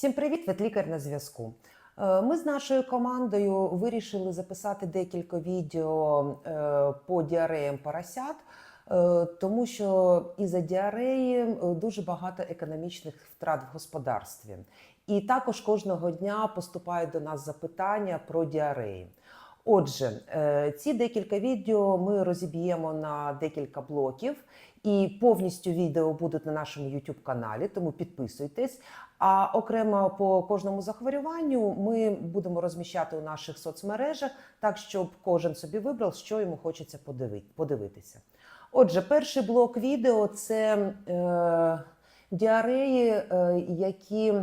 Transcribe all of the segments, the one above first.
Всім привіт, ветлікар на зв'язку. Е, Ми з нашою командою вирішили записати декілька відео е, по діареям поросят, е, тому що із-за діареї е, дуже багато економічних втрат в господарстві. І також кожного дня поступають до нас запитання про діареї. Отже, е, ці декілька відео ми розіб'ємо на декілька блоків, і повністю відео будуть на нашому YouTube каналі, тому підписуйтесь. А окремо по кожному захворюванню ми будемо розміщати у наших соцмережах, так щоб кожен собі вибрав, що йому хочеться подивитися. Отже, перший блок відео це е, діареї, е, які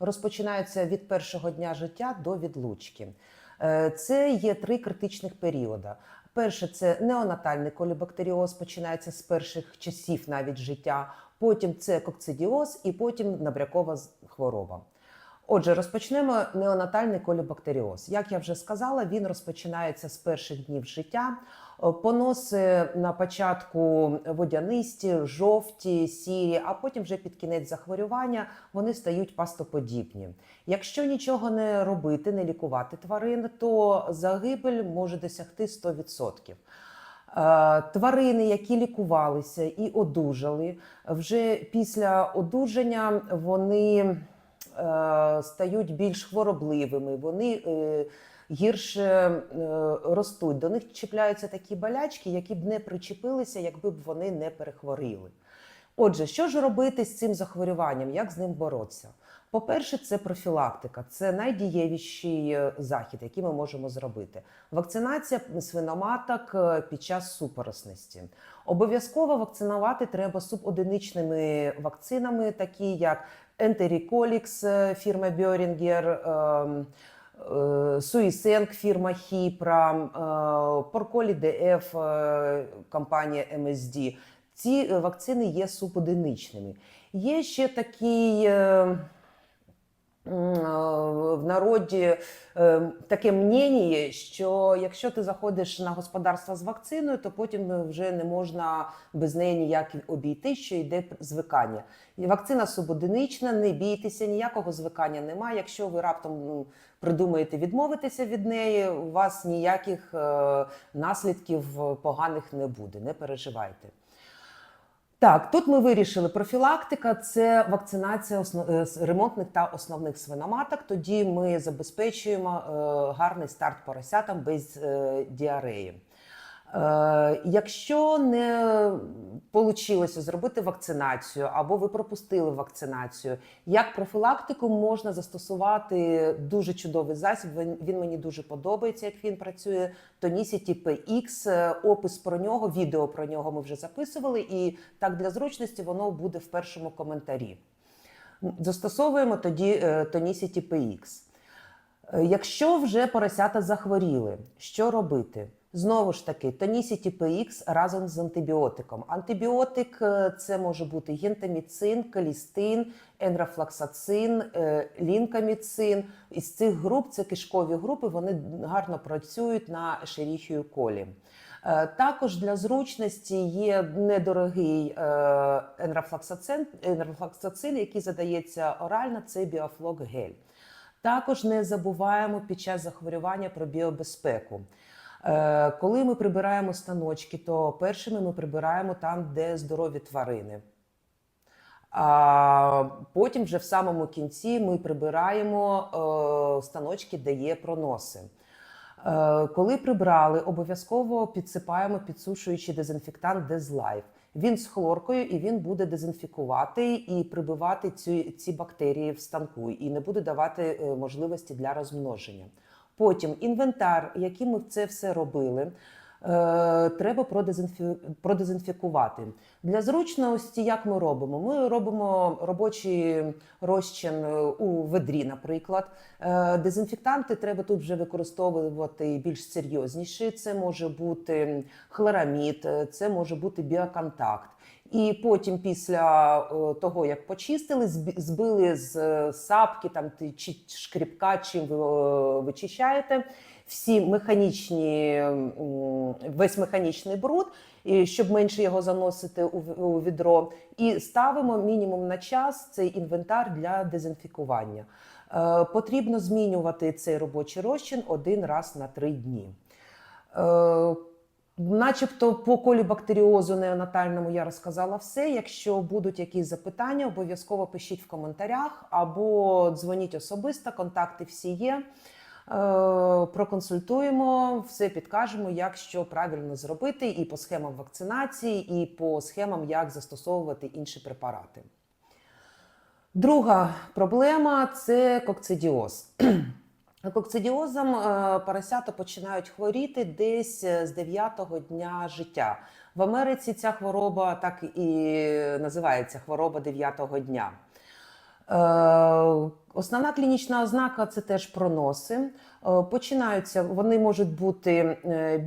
розпочинаються від першого дня життя до відлучки. Е, Це є три критичних періоди. Перше це неонатальний колібактеріоз, починається з перших часів навіть життя. Потім це кокцидіоз, і потім набрякова хвороба. Отже, розпочнемо неонатальний колібактеріоз. Як я вже сказала, він розпочинається з перших днів життя. Е, Поноси на початку водянисті, жовті, сірі, а потім вже під кінець захворювання вони стають пастоподібні. Якщо нічого не робити, не лікувати тварин, то загибель може досягти 100%. Е, Тварини, які лікувалися і одужали, вже після одужання вони стають більш хворобливими, вони е, гірше е, ростуть. До них чіпляються такі болячки, які б не причепилися, якби б вони не перехворіли. Отже, що ж робити з цим захворюванням? Як з ним боротися? По-перше, це профілактика, це найдієвіший е, захід, який ми можемо зробити. Вакцинація свиноматок е, під час супоросності. Обов'язково вакцинувати треба субодиничними вакцинами, такі як Ентеріколікс е, фірма Бьорінгер. ем, е, Суїсенк фірма Хіпра, е, Порколі ДФ е, компанія МСД. Ці вакцини є субодиничними. Є ще такий е, м, е, в народі е, таке мнення, що якщо ти заходиш на господарство з вакциною, то потім вже не можна без неї ніяк обійти, що йде звикання. Вакцина субодинична, не бійтеся, ніякого звикання немає. Якщо ви раптом ну, придумаєте відмовитися від неї, у вас ніяких е, наслідків поганих не буде, не переживайте. Так, тут ми вирішили профілактика це вакцинація е, ремонтних та основних свиноматок. Тоді ми забезпечуємо е, гарний старт поросятам без е, діареї. Е, якщо не вийшло зробити вакцинацію або ви пропустили вакцинацію, як профілактику можна застосувати дуже чудовий засіб. Він, мені дуже подобається, як він працює. Tonicity PX, е, опис про нього, відео про нього ми вже записували, і так для зручності воно буде в першому коментарі. Застосовуємо тоді е, Tonicity PX. Якщо вже поросята захворіли, що робити? Знову ж таки, Tonicity PX разом з антибіотиком. Антибіотик е, це може бути гентаміцин, калістин, енрафлаксацин, е, лінкаміцин. Із цих груп це кишкові групи, вони гарно працюють на шеріхію колі. Е, Також для зручності є недорогий енрафлаксацин, енрафлаксацин, який задається орально, це біофлок гель. Також не забуваємо під час захворювання про біобезпеку. Е, Коли ми прибираємо станочки, то першими ми прибираємо там, де здорові тварини. А потім, вже в самому кінці, ми прибираємо е, станочки, де є проноси. Е, Коли прибрали, обов'язково підсипаємо підсушуючий дезінфектант Дезлайф. Він з хлоркою і він буде дезінфікувати і прибивати ці, ці бактерії в станку і не буде давати можливості для розмноження. Потім інвентар, яким ми це все робили, е, треба продезінфі... продезінфікувати. Для зручності, як ми робимо? Ми робимо робочий розчин е, у ведрі, наприклад. Е, Дезінфектанти треба тут вже використовувати більш серйозніші. Це може бути хлорамід, це може бути біоконтакт. І потім, після е, того, як почистили, збили з е, сапки там чи шкріпка, чим ви е, вичищаєте, всі механічні, весь механічний бруд. щоб менше його заносити у, відро. І ставимо мінімум на час цей інвентар для дезінфікування. Потрібно змінювати цей робочий розчин один раз на три дні. Начебто по колібактеріозу неонатальному я розказала все. Якщо будуть якісь запитання, обов'язково пишіть в коментарях або дзвоніть особисто, контакти всі є. Е, Проконсультуємо, все підкажемо, як що правильно зробити, і по схемам вакцинації, і по схемам, як застосовувати інші препарати. Друга проблема це кокцидіоз. Кокцидіозом е, поросята починають хворіти десь е, з 9-го дня життя. В Америці ця хвороба так і називається хвороба 9-го дня. Е, Основна клінічна ознака це теж проноси. Починаються, вони можуть бути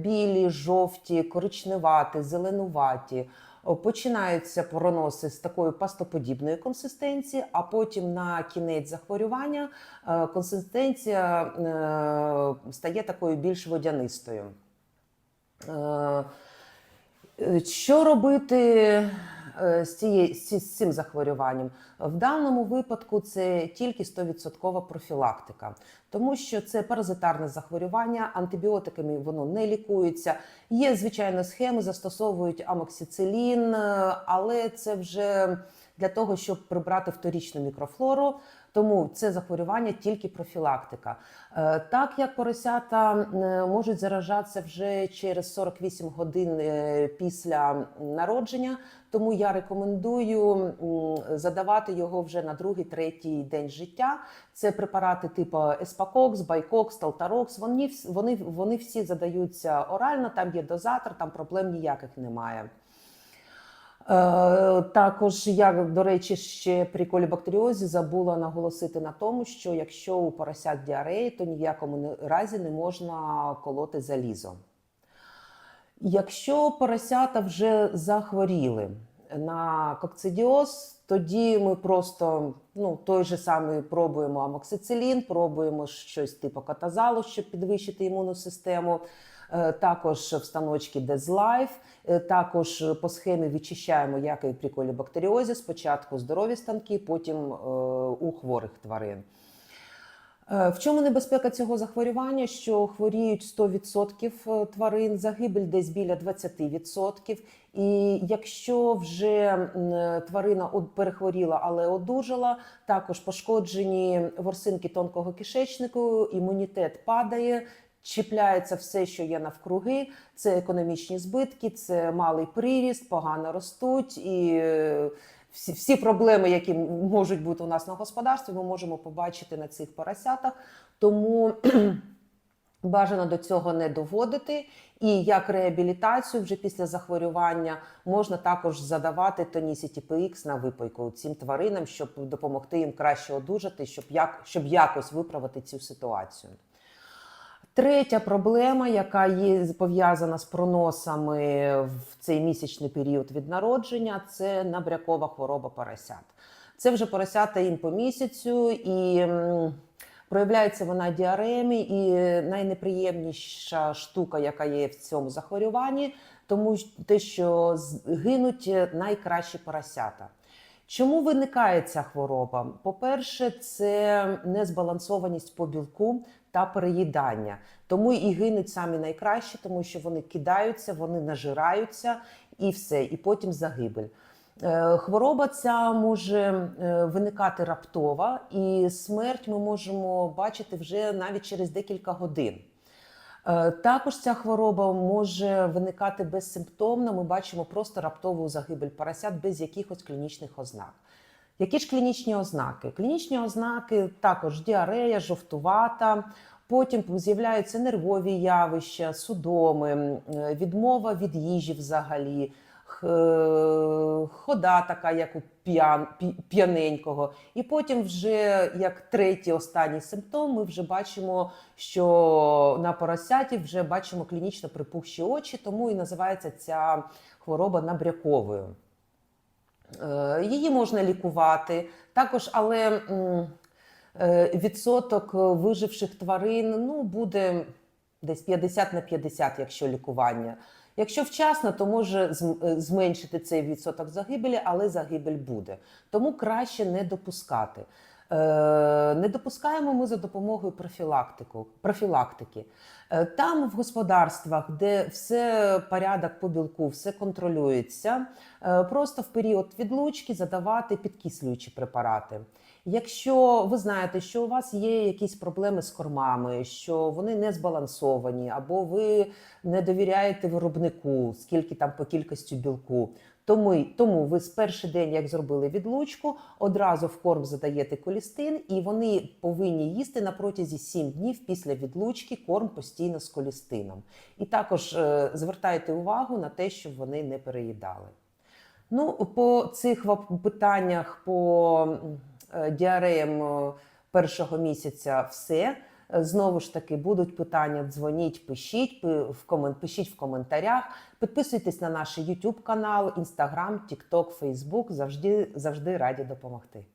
білі, жовті, коричневаті, зеленуваті. Починаються проноси з такої пастоподібної консистенції, а потім на кінець захворювання е, консистенція е, стає такою більш водянистою. Е, Що робити з, цією, з цим захворюванням? В даному випадку це тільки 100% профілактика, тому що це паразитарне захворювання, антибіотиками воно не лікується. Є, звичайно, схеми, застосовують амоксицилін, е, але це вже для того, щоб прибрати вторічну мікрофлору. Тому це захворювання тільки профілактика. Е, Так як поросята можуть заражатися вже через 48 годин е, після народження, тому я рекомендую задавати його вже на другий, третій день життя. Це препарати типу Еспакокс, Байкокс, Талтарокс. Вони, вони, вони всі задаються орально, там є дозатор, там проблем ніяких немає. Е, Також я, до речі, ще при колібактеріозі забула наголосити на тому, що якщо у поросят діареї, то ні в якому разі не можна колоти залізо. Якщо поросята вже захворіли на кокцидіоз, тоді ми просто ну, той же самий пробуємо амоксицилін, пробуємо щось типу катазалу, щоб підвищити імунну систему. Е, Також в станочці Дезлайф, також по схемі відчищаємо, як і при колібактеріозі, спочатку здорові станки, потім е, у хворих тварин. Е, В чому небезпека цього захворювання? Що хворіють 100% тварин, загибель десь біля 20%. І якщо вже тварина перехворіла, але одужала, також пошкоджені ворсинки тонкого кишечнику, імунітет падає, чіпляється все, що є навкруги. Це економічні збитки, це малий приріст, погано ростуть і. е, всі, всі проблеми, які можуть бути у нас на господарстві, ми можемо побачити на цих поросятах. Тому бажано до цього не доводити. І як реабілітацію вже після захворювання можна також задавати тонісіті PX на випайку цим тваринам, щоб допомогти їм краще одужати, щоб, як, щоб якось виправити цю ситуацію. Третя проблема, яка є пов'язана з проносами в цей місячний період від народження, це набрякова хвороба поросят. Це вже поросята їм по місяцю, і проявляється вона діареями. І найнеприємніша штука, яка є в цьому захворюванні, тому те, що гинуть найкращі поросята. Чому виникає ця хвороба? По-перше, це незбалансованість по білку та переїдання. Тому і гинуть самі найкращі, тому що вони кидаються, вони нажираються і все, і потім загибель. Е, Хвороба ця може е, виникати раптово, і смерть ми можемо бачити вже навіть через декілька годин. Е, Також ця хвороба може виникати безсимптомно. Ми бачимо просто раптову загибель поросят без якихось клінічних ознак. Які ж клінічні ознаки? Клінічні ознаки також діарея, жовтувата, потім з'являються нервові явища, судоми, е, відмова від їжі взагалі, хода така, як у п'ян, п'яненького. І потім, вже як третій останній симптом, ми вже бачимо, що на поросяті вже бачимо клінічно припухші очі, тому і називається ця хвороба набряковою. Е, Її можна лікувати також, але е, відсоток виживших тварин ну, буде десь 50 на 50, якщо лікування. Якщо вчасно, то може е, зменшити цей відсоток загибелі, але загибель буде. Тому краще не допускати. Е, Не допускаємо ми за допомогою профілактику, профілактики. Е, Там в господарствах, де все порядок по білку, все контролюється, просто в період відлучки задавати підкислюючі препарати. Якщо ви знаєте, що у вас є якісь проблеми з кормами, що вони не збалансовані, або ви не довіряєте виробнику, скільки там по кількості білку, тому, тому ви з перший день, як зробили відлучку, одразу в корм задаєте колістин, і вони повинні їсти на протязі 7 днів після відлучки корм постійно з колістином. І також е, звертайте увагу на те, щоб вони не переїдали. Ну, по цих питаннях по е, діареям е, першого місяця все. Е, Знову ж таки, будуть питання, дзвоніть, пишіть, в пишіть в коментарях. Підписуйтесь на наш YouTube канал, Instagram, TikTok, Facebook. Завжди, завжди раді допомогти.